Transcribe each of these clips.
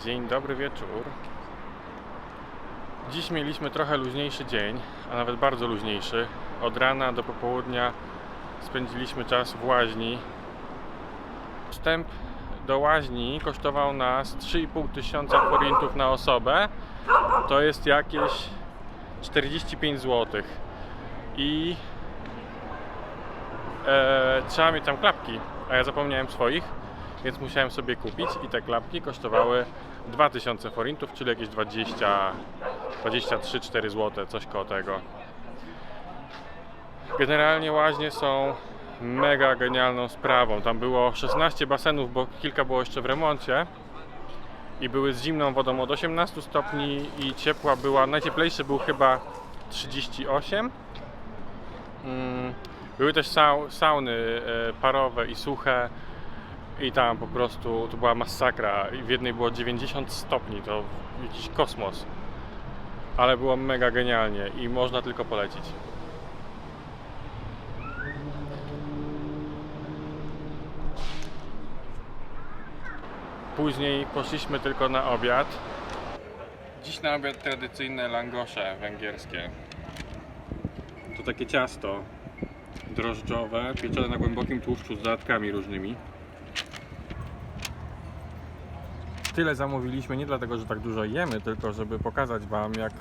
Dzień dobry wieczór. Dziś mieliśmy trochę luźniejszy dzień, a nawet bardzo luźniejszy. Od rana do popołudnia spędziliśmy czas w łaźni. Wstęp do łaźni kosztował nas 3,5 tysiąca forintów na osobę. To jest jakieś 45 zł. I e, trzeba mieć tam klapki, a ja zapomniałem swoich, więc musiałem sobie kupić i te klapki kosztowały 2000 forintów, czyli jakieś 20, 23-4 zł, coś koło tego. Generalnie łaźnie są mega genialną sprawą. Tam było 16 basenów, bo kilka było jeszcze w remoncie i były z zimną wodą od 18 stopni i ciepła była, najcieplejszy był chyba 38. Mm, Były też sau, sauny e, parowe i suche i tam po prostu to była masakra. I w jednej było 90 stopni, to jakiś kosmos. Ale było mega genialnie i można tylko polecić. Później poszliśmy tylko na obiad. Dziś na obiad tradycyjne langosze węgierskie. To takie ciasto drożdżowe, pieczone na głębokim tłuszczu z dodatkami różnymi. Tyle zamówiliśmy nie dlatego, że tak dużo jemy, tylko żeby pokazać Wam, jak,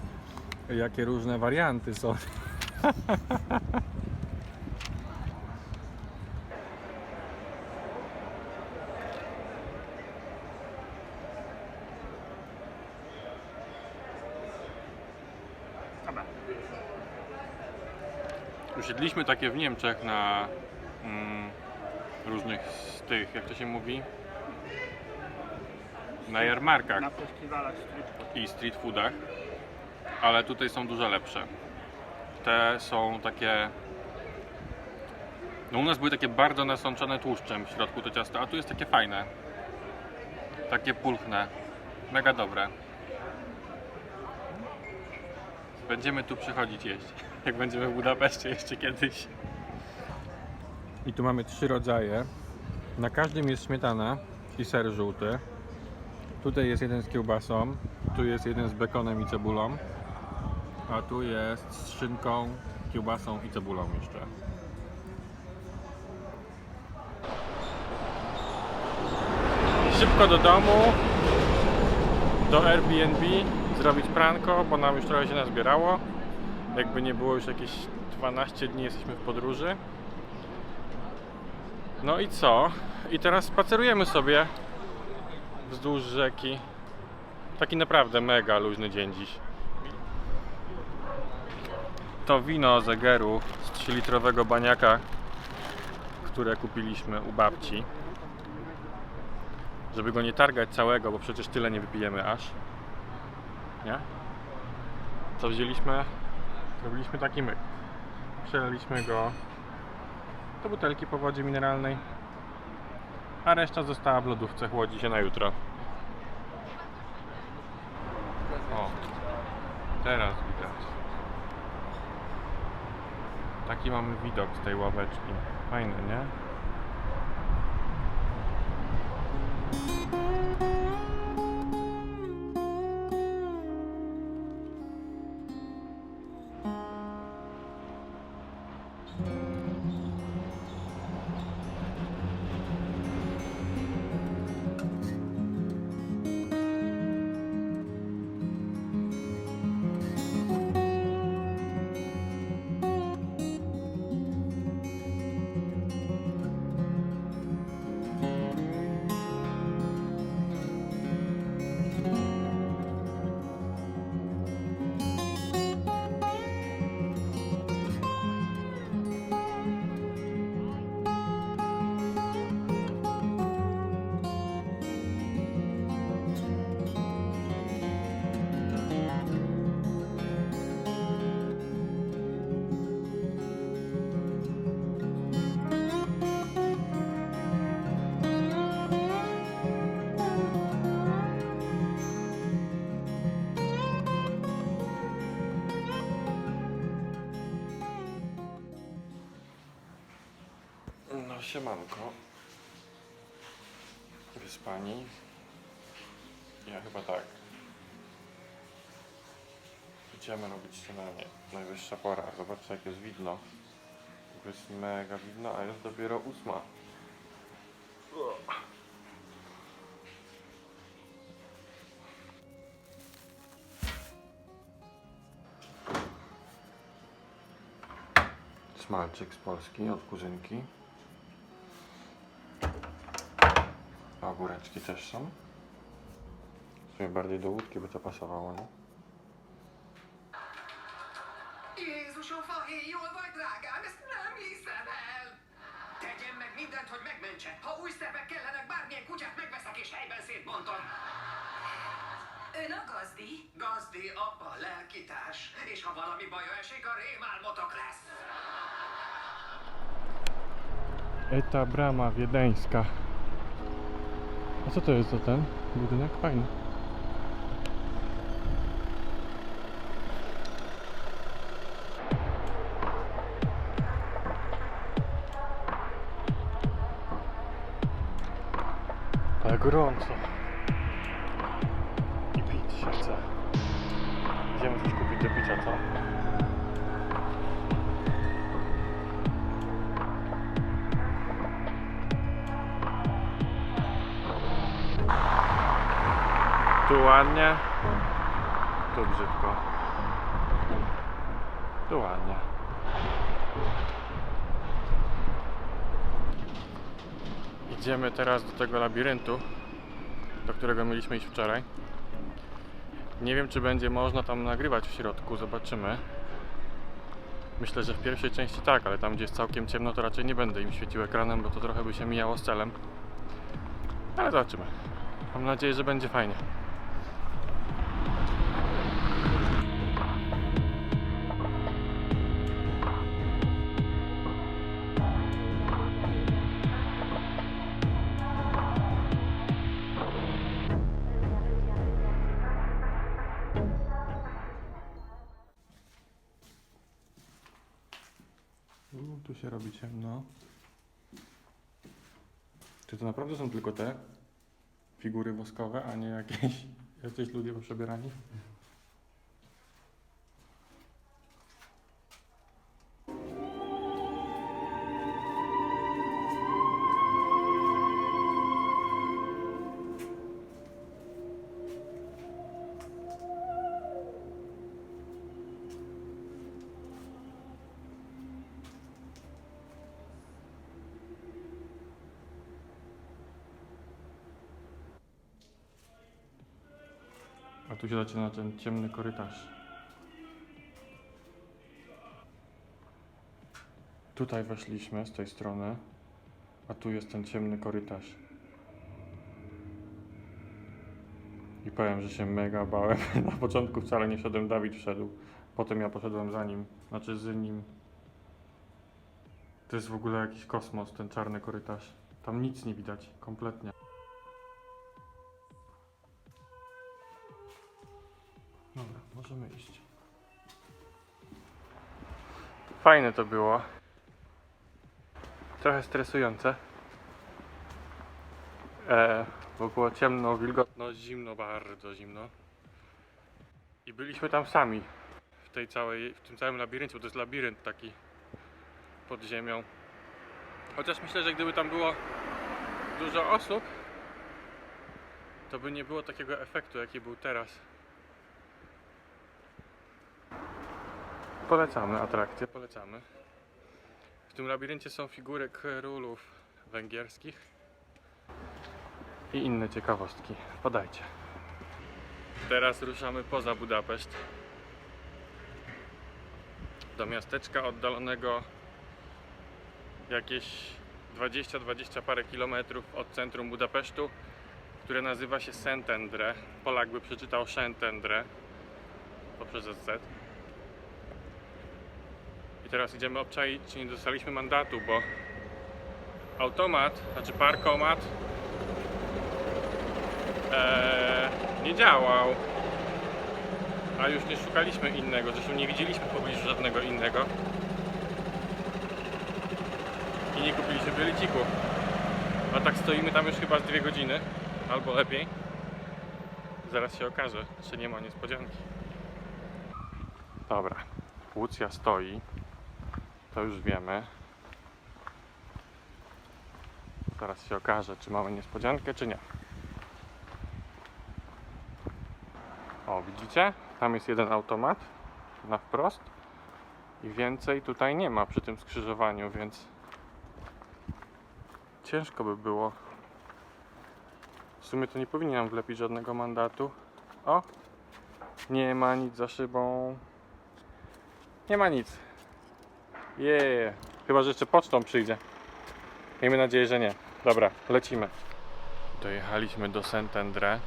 jakie różne warianty są. Usiedliśmy takie w Niemczech na mm, różnych z tych, jak to się mówi, na jarmarkach Na festiwalach street food. i street foodach, ale tutaj są dużo lepsze. Te są takie. No u nas były takie bardzo nasączone tłuszczem w środku to ciasto, a tu jest takie fajne. Takie pulchne. Mega dobre. Będziemy tu przychodzić jeść. Jak będziemy w Budapeszcie jeszcze kiedyś. I tu mamy trzy rodzaje. Na każdym jest śmietana i ser żółty. Tutaj jest jeden z kiełbasą, tu jest jeden z bekonem i cebulą, a tu jest z szynką, kiełbasą i cebulą jeszcze. Szybko do domu, do Airbnb, zrobić pranko, bo nam już trochę się nazbierało. Jakby nie było już jakieś 12 dni jesteśmy w podróży. No i co? I teraz spacerujemy sobie wzdłuż rzeki. Taki naprawdę mega luźny dzień dziś. To wino z Egeru z 3-litrowego baniaka, które kupiliśmy u babci. Żeby go nie targać całego, bo przecież tyle nie wypijemy aż. Nie? Co wzięliśmy? Zrobiliśmy taki myk. Przelaliśmy go do butelki po wodzie mineralnej a reszta została w lodówce, chłodzi się na jutro. O, teraz widać. Taki mamy widok z tej ławeczki. Fajny, nie? Siemanko. Wyspani. Ja nie? Chyba tak. Idziemy robić śniadanie. Najwyższa pora. Zobaczcie jak jest widno. Jest mega widno, a jest dopiero ósma. Smalczyk z Polski od kuzynki. Ogóreczki też są. W sumie bardziej do łódki by to pasowało, nie? Jézusom, Fahé, jól vagy, drágám? Ezt nem hiszem el! Tegyen meg mindent, hogy megmentse! Ha új szervek kellenek, bármilyen kutyát megveszek és helyben szétbontom! Ön a gazdi? Gazdi, apa, lelkitárs, és ha valami baja esik, a rémálmotok lesz! Eta brama wiedeńska. A co to jest za ten budynek? Fajny. Gorąco. Tu ładnie, tu brzydko. Tu ładnie. Idziemy teraz do tego labiryntu, do którego mieliśmy iść wczoraj. Nie wiem, czy będzie można tam nagrywać w środku, zobaczymy. Myślę, że w pierwszej części tak, ale tam, gdzie jest całkiem ciemno, to raczej nie będę im świecił ekranem, bo to trochę by się mijało z celem. Ale zobaczymy. Mam nadzieję, że będzie fajnie. Się robi ciemno. Czy to naprawdę są tylko te figury woskowe, a nie jakieś jacyś ludzie przebierani? Tu się zaczyna ten ciemny korytarz. Tutaj weszliśmy z tej strony, a tu jest ten ciemny korytarz. I powiem, że się mega bałem. Na początku wcale nie szedłem, Dawid wszedł. Potem ja poszedłem za nim, znaczy z nim. To jest w ogóle jakiś kosmos, ten czarny korytarz. Tam nic nie widać, kompletnie. Możemy iść. Fajne to było. Trochę stresujące. E, bo było ciemno, wilgotno, zimno, bardzo zimno. I byliśmy tam sami. W tej całej, w tym całym labiryncie, bo to jest labirynt taki pod ziemią. Chociaż myślę, że gdyby tam było dużo osób, to by nie było takiego efektu, jaki był teraz. Polecamy atrakcję, polecamy. W tym labiryncie są figury królów węgierskich i inne ciekawostki. Podajcie. Teraz ruszamy poza Budapeszt do miasteczka oddalonego jakieś 20-20 parę kilometrów od centrum Budapesztu, które nazywa się Szentendre. Polak by przeczytał Szentendre poprzez Z. Teraz idziemy obczaić, czy nie dostaliśmy mandatu, bo automat, znaczy parkomat eee, nie działał. A już nie szukaliśmy innego, zresztą nie widzieliśmy w pobliżu żadnego innego. I nie kupiliśmy bileciku. A tak stoimy tam już chyba z dwie godziny, albo lepiej. Zaraz się okaże, czy nie ma niespodzianki. Dobra, Łucja stoi. To już wiemy. Zaraz się okaże, czy mamy niespodziankę, czy nie. O, widzicie? Tam jest jeden automat na wprost i więcej tutaj nie ma przy tym skrzyżowaniu, więc ciężko by było. W sumie to nie powinienem wlepić żadnego mandatu. O! Nie ma nic za szybą. Nie ma nic. Jeee. Chyba, że jeszcze pocztą przyjdzie. Miejmy nadzieję, że nie. Dobra, lecimy. Dojechaliśmy do Saint-Andre.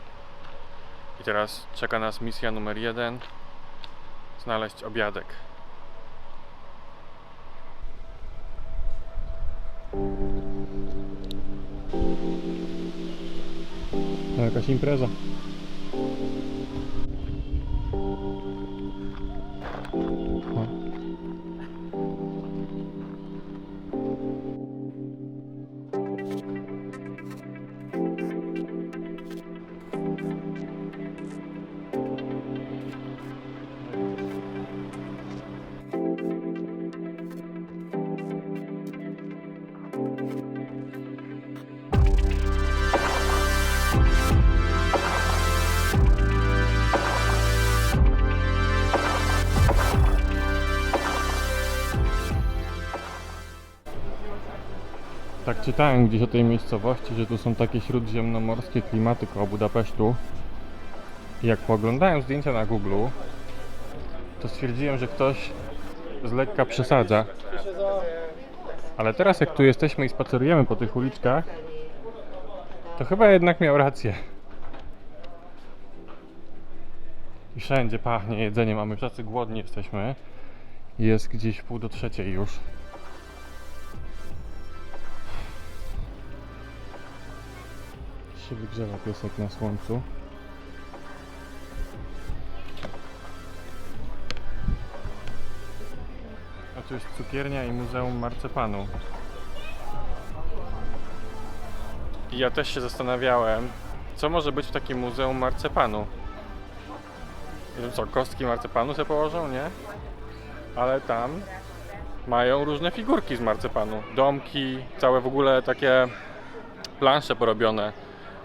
I teraz czeka nas misja numer jeden. Znaleźć obiadek. Jakaś impreza. Tak czytałem gdzieś o tej miejscowości, że tu są takie śródziemnomorskie klimaty koło Budapesztu. I jak pooglądałem zdjęcia na Google, to stwierdziłem, że ktoś z lekka przesadza. Ale teraz jak tu jesteśmy i spacerujemy po tych uliczkach, to chyba jednak miał rację. I wszędzie pachnie jedzeniem, a my tacy głodni jesteśmy. Jest gdzieś pół do trzeciej już. Się wygrzewa piesek na słońcu. A tu jest cukiernia i Muzeum Marcepanu. I ja też się zastanawiałem, co może być w takim Muzeum Marcepanu. Co, kostki marcepanu sobie położą, nie? Ale tam mają różne figurki z marcepanu. Domki, całe w ogóle takie plansze porobione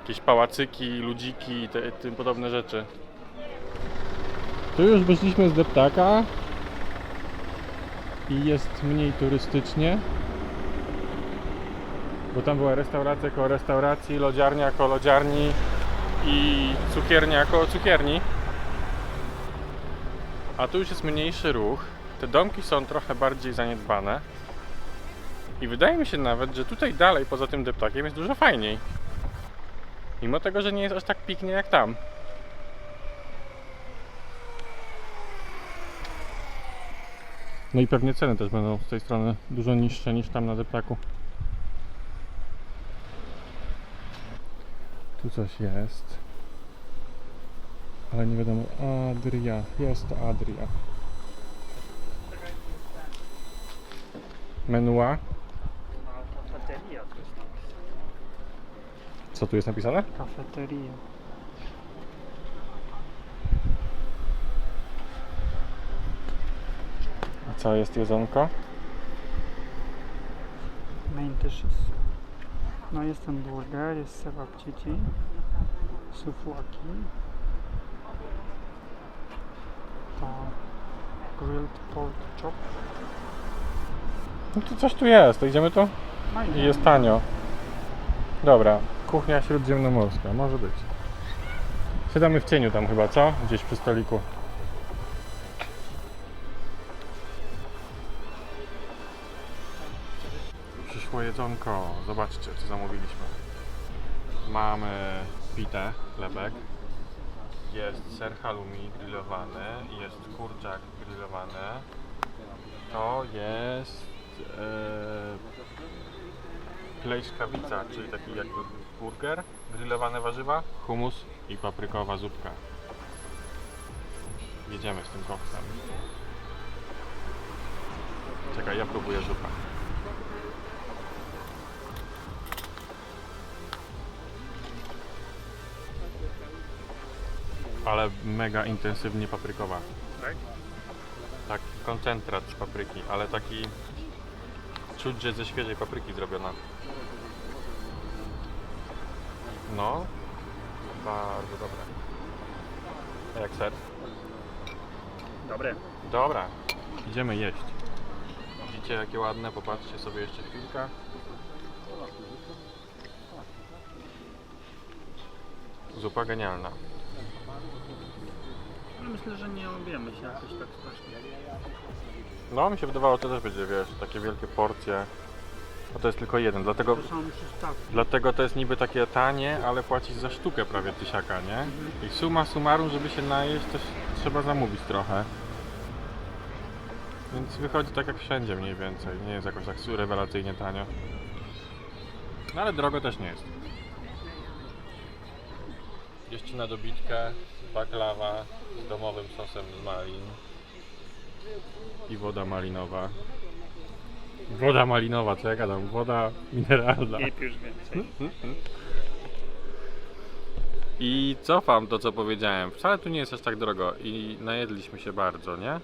jakieś pałacyki, ludziki i te, tym podobne rzeczy. Tu już wyszliśmy z deptaka i jest mniej turystycznie. Bo tam była restauracja koło restauracji, lodziarnia koło lodziarni i cukiernia koło cukierni. A tu już jest mniejszy ruch. Te domki są trochę bardziej zaniedbane. I wydaje mi się nawet, że tutaj dalej poza tym deptakiem jest dużo fajniej. Mimo tego, że nie jest aż tak piknie jak tam. No i pewnie ceny też będą z tej strony dużo niższe niż tam na deptaku. Tu coś jest. Ale nie wiadomo. Adria. Jest to Adria. Menua. Kafeteria to jest tam. Co tu jest napisane? Kafeteria. A co jest jedzonko? Main dishes. No jest ten burger, jest sebapcici, sufłaki, to grilled pork chop. No to coś tu jest, to idziemy tu? No I jest tanio. Dobra, kuchnia śródziemnomorska, może być. Siadamy w cieniu tam chyba, co? Gdzieś przy stoliku. Przyszło jedzonko, zobaczcie co zamówiliśmy. Mamy pitę, chlebek. Jest ser halloumi grillowany, jest kurczak grillowany. To jest... Yy, czyli taki jakby burger, grillowane warzywa, humus i paprykowa zupka. Jedziemy z tym koksem. Czekaj, ja próbuję zupę. Ale mega intensywnie paprykowa. Tak? Tak, koncentrat z papryki, ale taki czuć, że ze świeżej papryki zrobiona. No, bardzo dobre. A jak ser? Dobre. Dobra, idziemy jeść. Widzicie jakie ładne, popatrzcie sobie jeszcze chwilkę. Zupa genialna. No myślę, że nie obiemy się jakoś tak strasznie. No, mi się wydawało, że to też będzie, wiesz, takie wielkie porcje. A to jest tylko jeden, dlatego, To są przystawki. dlatego to jest niby takie tanie, ale płacić za sztukę prawie tysiaka, nie? I suma summarum, żeby się najeść, to trzeba zamówić trochę. Więc wychodzi tak jak wszędzie mniej więcej. Nie jest jakoś tak rewelacyjnie tanio. No ale drogo też nie jest. Jeszcze na dobitkę baklawa z domowym sosem z malin i woda malinowa. Woda malinowa, co ja gadam? Woda mineralna. Nie pisz więcej. I cofam to, co powiedziałem. Wcale tu nie jest aż tak drogo i najedliśmy się bardzo, nie?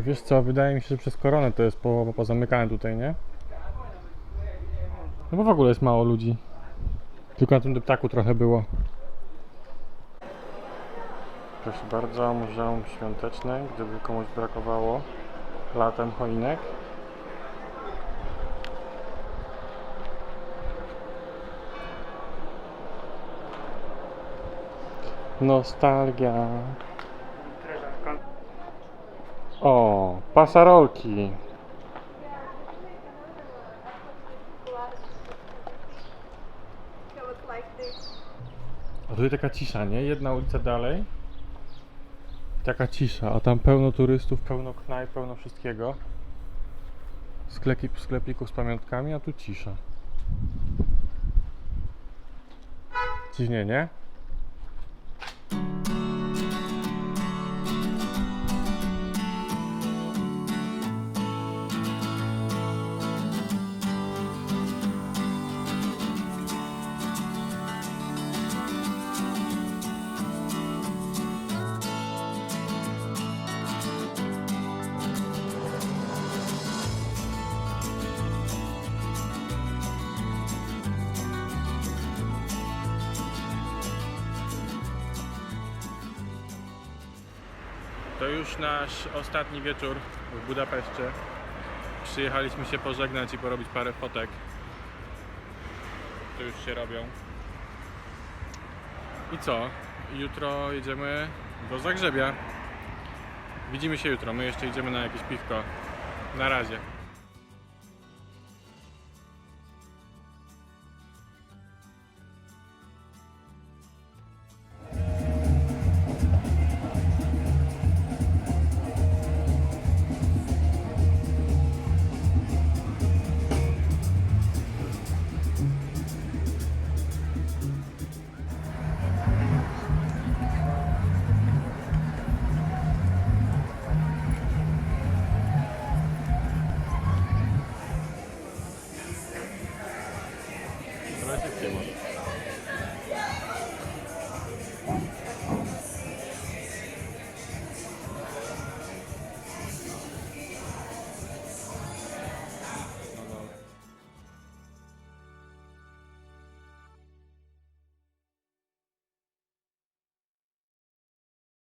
Wiesz co, wydaje mi się, że przez koronę to jest po, pozamykane tutaj, nie? No bo w ogóle jest mało ludzi. Tylko na tym deptaku trochę było. Proszę bardzo, Muzeum Świąteczne, gdyby komuś brakowało latem choinek. Nostalgia. O, pasarolki. A tutaj taka cisza, nie? Jedna ulica dalej. Taka cisza, a tam pełno turystów, pełno knajp, pełno wszystkiego. Sklepik, sklepików z pamiątkami, a tu cisza. Dziwnie, nie? To już nasz ostatni wieczór w Budapeszcie. Przyjechaliśmy się pożegnać i porobić parę fotek. To już się robią. I co? Jutro jedziemy do Zagrzebia. Widzimy się jutro. My jeszcze idziemy na jakieś piwko. Na razie.